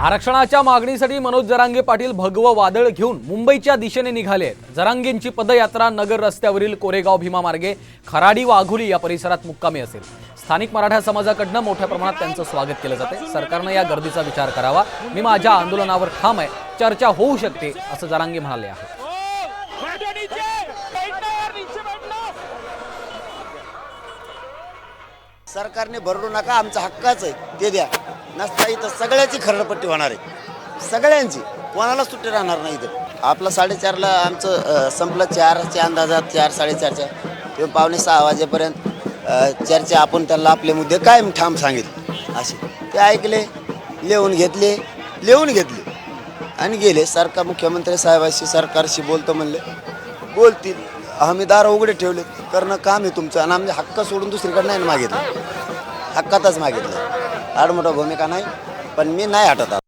आरक्षणाच्या मागणीसाठी मनोज जरांगे पाटील भगवं वादळ घेऊन मुंबईच्या दिशेने निघाले आहेत. जरांगेंची पदयात्रा नगर रस्त्यावरील कोरेगाव भीमा मार्गे खराडी वाघुली या परिसरात मुक्कामी असेल. स्थानिक मराठा समाजाकडनं मोठ्या प्रमाणात त्यांचं स्वागत केलं जाते. सरकारनं या गर्दीचा विचार करावा. मी माझ्या आंदोलनावर ठाम आहे. चर्चा होऊ शकते असं जरांगे म्हणाले आहे. सरकारने भरडू नका आमचा हक्काच आहे. ते द्या. नसता इथं सगळ्याची खरडपट्टी होणार आहे. सगळ्यांची. कोणाला सुट्टी राहणार नाही इथं. आपलं साडेचारला आमचं संपलं. चारच्या अंदाजात चार साडेचारच्या. ते पावणे सहा वाजेपर्यंत चर्चा आपण त्याला आपले मुद्दे कायम ठाम सांगितले. असे. ते ऐकले लिहून घेतले लिहून घेतले. आणि गेले. सरकार मुख्यमंत्री साहेबाशी सरकारशी बोलतो म्हणले. बोलतील. आम्ही दार उघडे ठेवले करणं काम आहे तुमचं. आणि आम्ही हक्क सोडून दुसरीकडे नाही ना मागितलं. हक्कातच मागितलं. आडमोठा भूमिका नाही पण मी नाही हटत